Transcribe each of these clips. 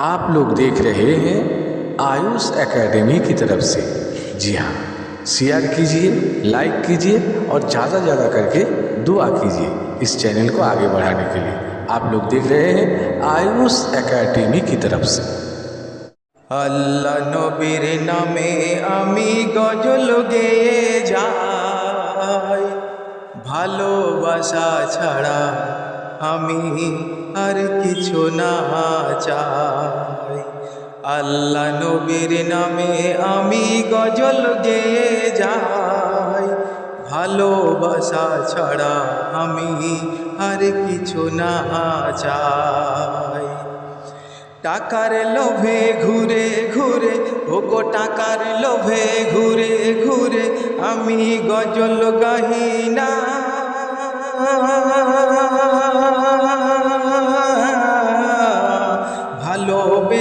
आप लोग देख रहे हैं आयुष एकेडमी की तरफ से जी हाँ शेयर कीजिए लाइक कीजिए और ज़्यादा ज़्यादा करके दुआ कीजिए इस चैनल को आगे बढ़ाने के लिए आप लोग देख रहे हैं आयुष एकेडमी की तरफ से আল্লাহ নবীর নামে আমি গজল গেয়ে যাই ভালোবাসা ছাড়া আমি আর কিছু না চাই। আল্লাহ নবীর নামে আমি গজল গেয়ে যাই। ভালোবাসা ছাড়া আমি আর কিছু না চাই। টাকার লোভে ঘুরে ঘুরে ওগো টাকার লোভে ঘুরে ঘুরে আমি গজল গাহি না।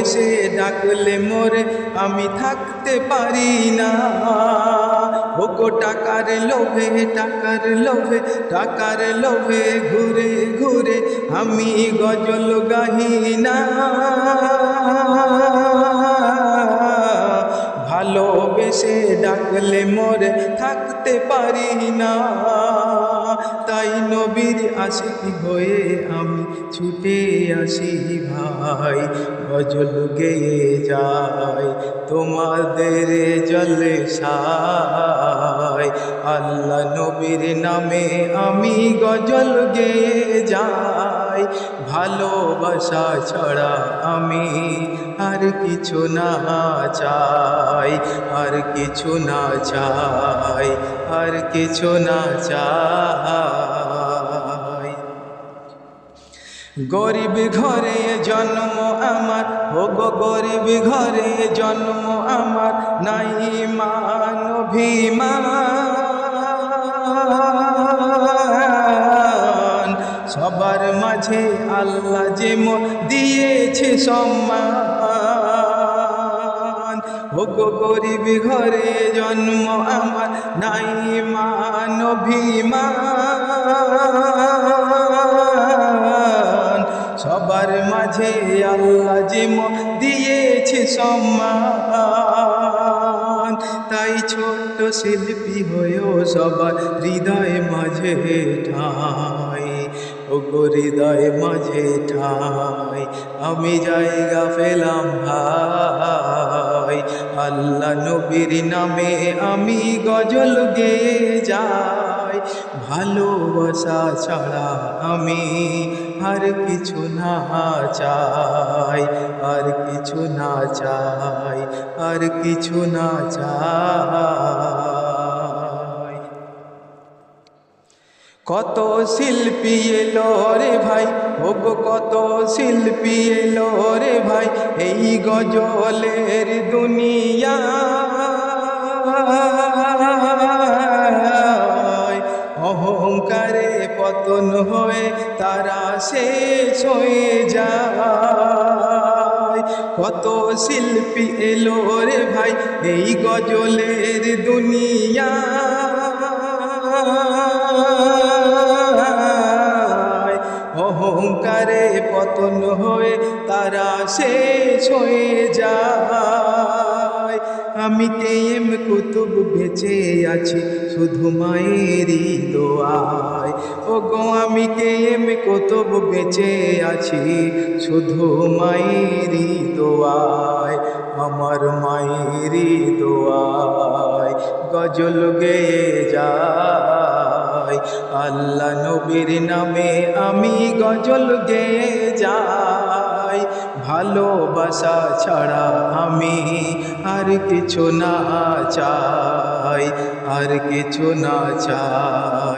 ভালোবেসে ডাকলে মোরে, আমি থাকতে পারি না। ওগো টাকার লোভে টাকার লোভে টাকার লোভে ঘুরে ঘুরে আমি গজল গাহি না। ভালোবেসে ডাকলে মোরে, থাকতে পারি না। তাই নবীর আশিক হয়ে আমি ছুটে আসি ভাই। গজল গেয়ে যাই, তোমাদের জলে সাই। আল্লাহ নবীর নামে আমি গজল গেয়ে যাই। ভালোবাসা ছড়া আমি আর কিছু না চাই, আর কিছু না চাই, আর কিছু না চাই। গরিব ঘরে জন্ম আমার ও গো গরিব ঘরে জন্ম আমার, নাই মান অভিমান। মাঝে আল্লাহ যেমন দিয়েছে সম্মান। ও গো গরিব ঘরে জন্ম আমার নাই মান অভিমান সবার মাঝে আল্লাহ যেমন দিয়েছে সম্মান। তাই ছোট্ট শিল্পী হয়েও সবার হৃদয় মাঝে ঠাই। হৃদয় মাঝে ঠাই, আমি জায়গা পেলাম ভাই আল্লাহ নবীর নামে আমি গজল গেয়ে যাই, ভালোবাসা ছাড়া আমি আর কিছু না চাই, আর কিছু না চাই, আর কিছু না চাই। কত শিল্পী এলো রে ভাই? ও গো কত শিল্পী এলো রে ভাই? এই গজলের দুনিয়া। অহংকারে পতন হয়ে তারা শেষ হয়ে যায়। কত শিল্পী এলো রে ভাই? এই গজলের দুনিয়া। অহংকারে পতন হয়ে তারা শেষ হয়ে যায়। আমি কেম কুতুব বেঁচে আছি, শুধু মায়েরই দোয়ায়। ও গো আমি কেম কুতুব বেঁচে আছি, শুধু মায়েরই দোয়ায়। আমার মায়েরই দোয়ায়। গজল গেয়ে যায় আল্লাহ নবীর নামে আমি গজল গে যাই। ভালোবাসা ছাড়া আমি আর কিছু না চাই, আর কিছু না চাই।